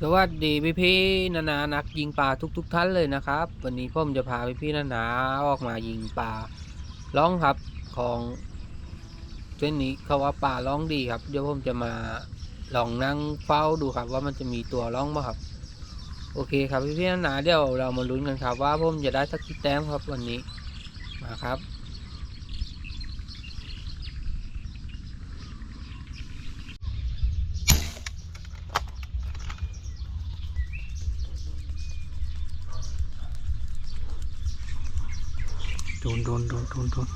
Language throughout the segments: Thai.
สวัสดีพี่พี่ๆนานานักยิงปลาทุกๆทท่านเลยนะครับ วันนี้ผมจะพาพี่พี่ๆนานาออกมายิงปลาร้องครับของเส้นนี้เขาว่าปลาร้องดีครับ เดี๋ยวผมจะมาลองนั่งเฝ้าดูครับ ว่ามันจะมีตัวร้องไหมครับ โอเคครับพี่พี่ๆนานาเดี๋ยวเรามาลุ้นกันครับ ว่าผมจะได้สักกี่แต้มครับวันนี้มาครับ โดนโดนโดนโดนโดน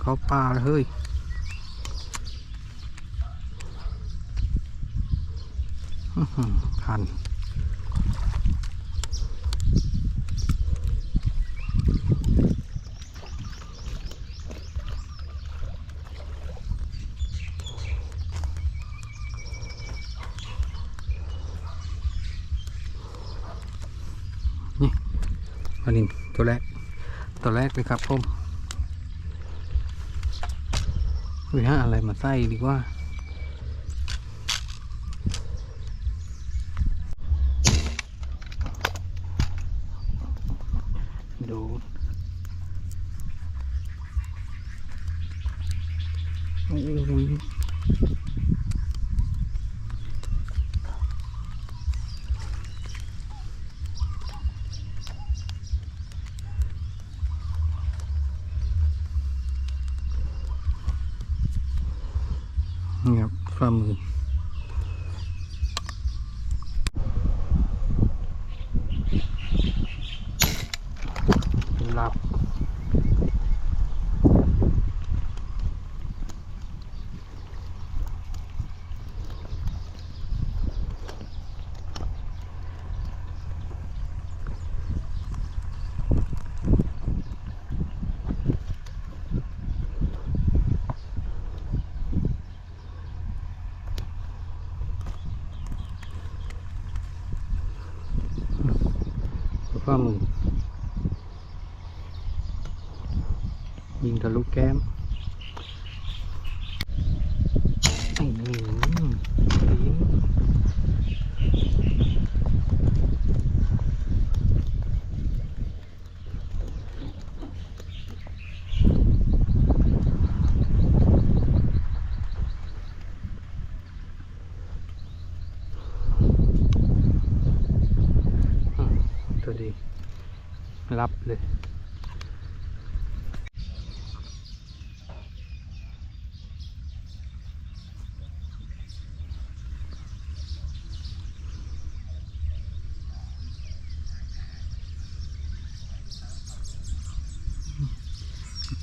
เขาป่าเลยเฮ้ยทันนี่อันนี้ ตัวแรก ตัวแรกเลยครับผมหรือหาอะไรมาใส่ดีกว่า ดูโอ้ย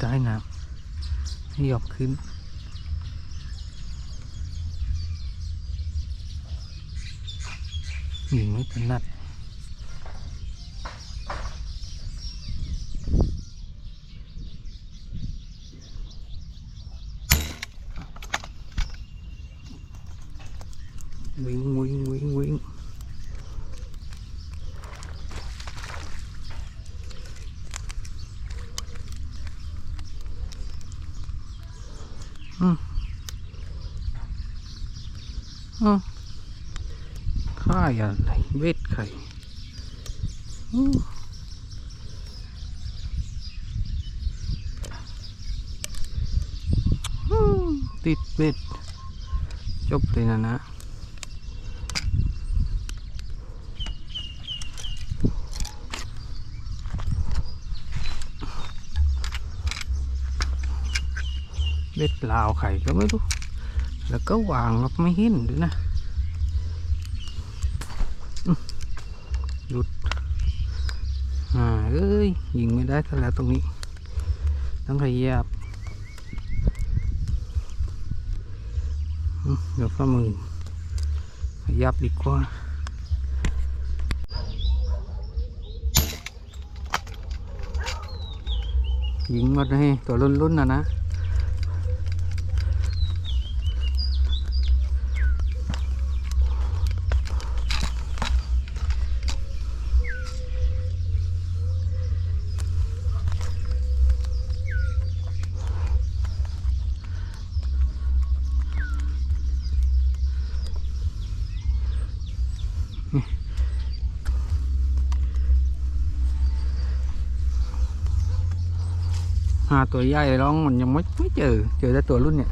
ใต้น้ำให้หยอกขึ้น ยิงไม่ถนัดวิ่งวิ่งวิ่งวิ่งอืม อืมค่ายอะไรเวทไข่ติดเวทจบเลยนะนะเบ็ดลาวไข่ก็ไม่รู้ แล้วก็วางแล้วไม่เห็นด้วยนะหยุดอ่าเอ้ยยิงไม่ได้ซะแล้วตรงนี้ ต้องขยับอื้อเดี๋ยวฝ่ามือขยับดีกว่ายิงมาให้ตัวรุ่นๆนะนะ หาตัวใหญ่ร้องมันยังไม่ไม่เจอ เจอแต่ตัวรุ่นเนี่ย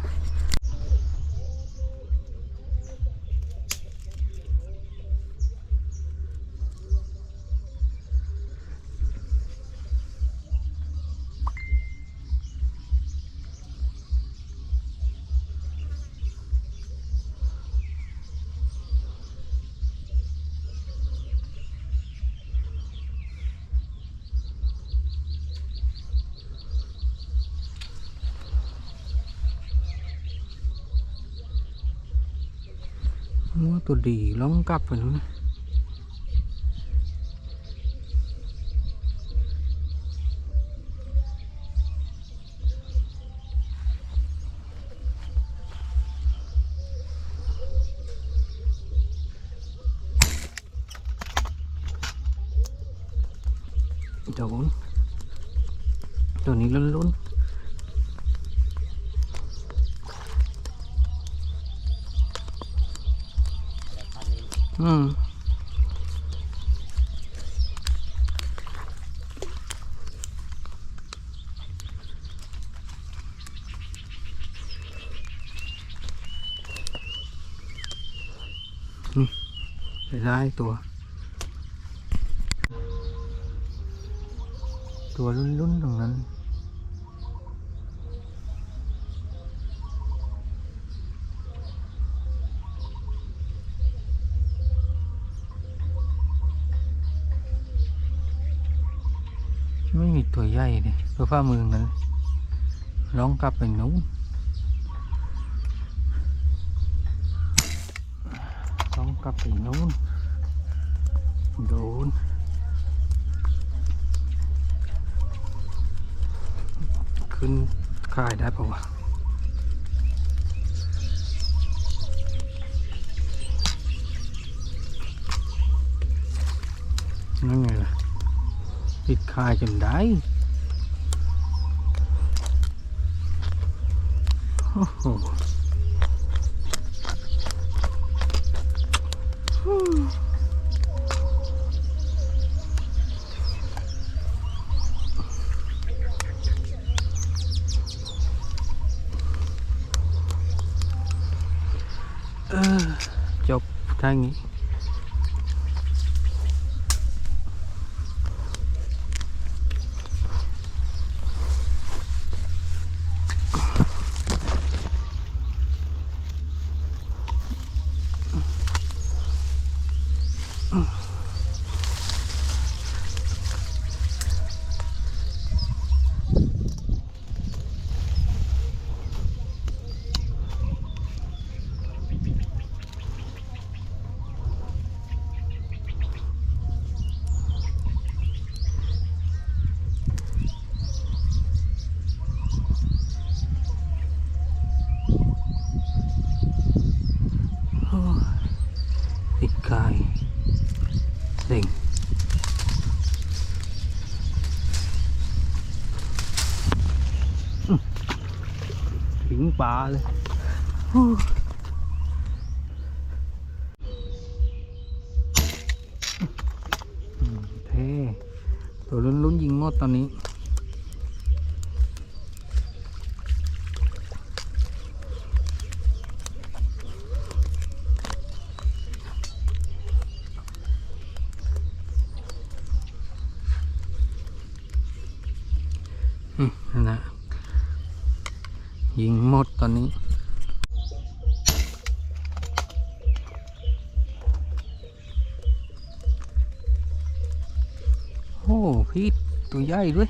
ตัวดีร้องกลับไปนู้นนะโดนตัวนี้ลุ้นๆมนี่ ไปได้ตัว ตัวรุ่นๆตรงนั้นไม่มีตัวใหญ่เลยตัวฟ้ามือนั้นร้องกลับไปนู้นร้อง กลับไปนู้นโดนขึ้นค่ายได้ปะวะนั่นไงล่ะติดคายจนได้โอ้โหเออจ บทางนี้ โอ้ยติดกายเด้งอื้อถึง ป่าเลยโอ้ยอืมเท่ตัวลุ้นๆยิงงดตอนนี้ โอ้พี่ตัวใหญ่ด้วย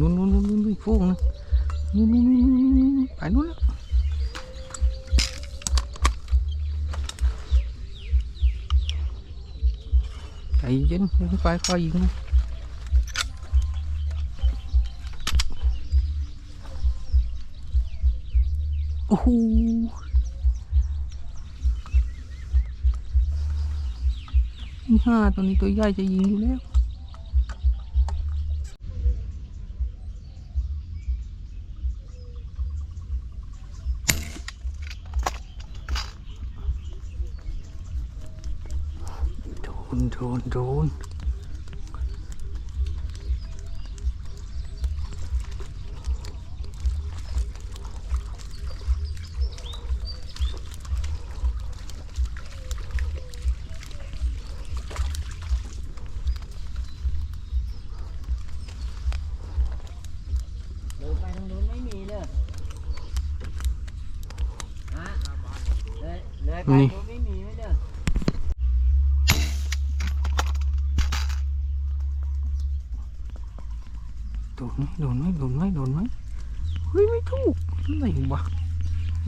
นู่นนู่นนู่นนู่นนู่นฟูงน คอยยิงนะโอ้โหอื้อห้าตัวนี้ตัวใหญ่จะยิงอยู่แล้วโดนโดนโดน เลยไปทางนู้นไม่มีเลยฮะเลยเลยไป นี่ ทางนู้นไม่มีไม่เด้อ โดนไหมโดนไหมโดนไหมเฮ้ยไม่ถูกอะไรวะ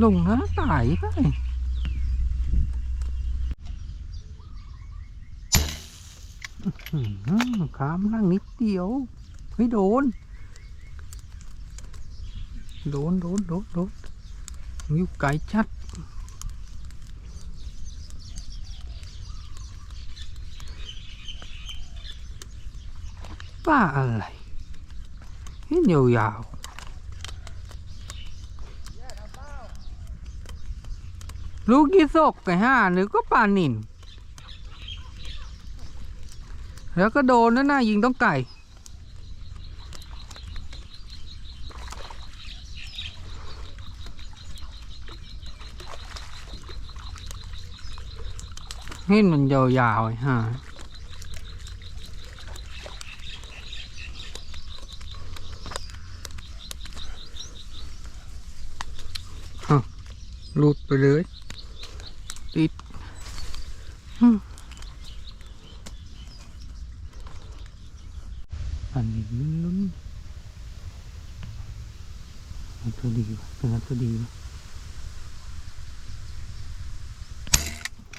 ลงนะตายได้อื้อหือขามล่งนิดเดียว เฮ้ยโดน โดนโดนโดนโดนอยู่ไกลชัดป้าอะไร ยาวๆ ลูกยี่สกไก่ห้าหรือก็ปลานินแล้วก็โดนนั่นน่ะยิงต้องไก่ เห็นมันยาวๆไอ้ หลุดไปเลย ติดอันนี้มันลุ้นอันตัวดีวะเป็นอันตัวดีวะ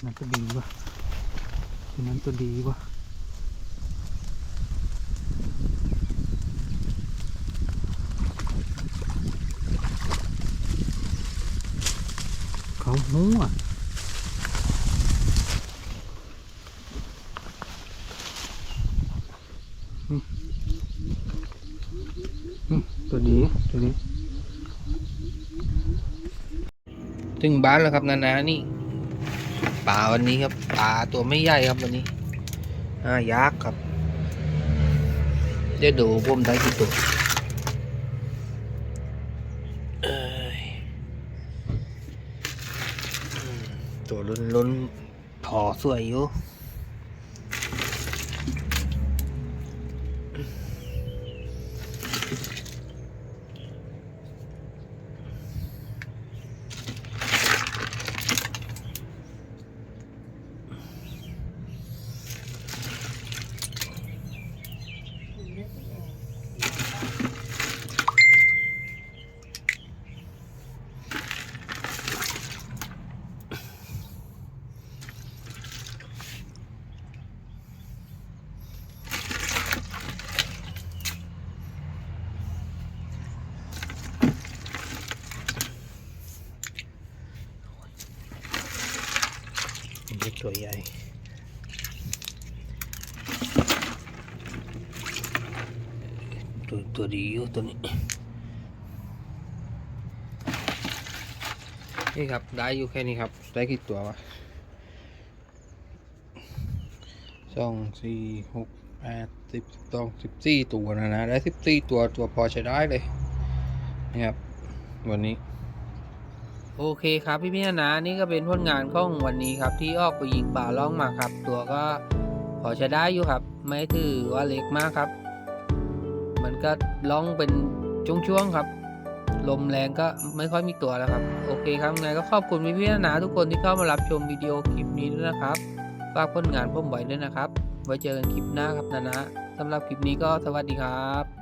อันตัวดีวะเป็นอันตัวดีวะเขาหัวอืมอืมตัวนี้ตัวนี้ ถึงบ้านแล้วครับนานานี่ปลาวันนี้ครับปลาตัวไม่ใหญ่ครับวันนี้อ่ายักษ์ครับเดี๋ยวดูผมได้กี่ตัวตัวล้นล้นๆพอสวยอยู่ีตัวใหญ่ตัวตัวดีอยู่ตัวนี้ นี่ครับได้อยู่แค่นี้ครับ ได้กี่ตัววะสองสี่หกแปดสิบสองสิบสี่ตัวนะนะ ได้สิบสี่ตัวตัวพอใช้ได้เลยนี่ครับ วันนี้ โอเคครับพี่พี่นะนี่ก็เป็นผลงานของวันนี้ครับ ที่ออกไปยิงป่าล่องมาครับ ตัวก็พอใช้ได้อยู่ครับ ไม่ถือว่าเล็กมากครับ มันก็ล่องเป็นช่วงๆครับ ลมแรงก็ไม่ค่อยมีตัวแล้วครับ โอเคครับไงก็ขอบคุณพี่พี่นะทุกคนที่เข้ามารับชมวิดีโอคลิปนี้ด้วยนะครับฝากผลงานผมไว้ด้วยนะครับ ไว้เจอกันคลิปหน้าครับนะนะสำหรับคลิปนี้ก็สวัสดีครับ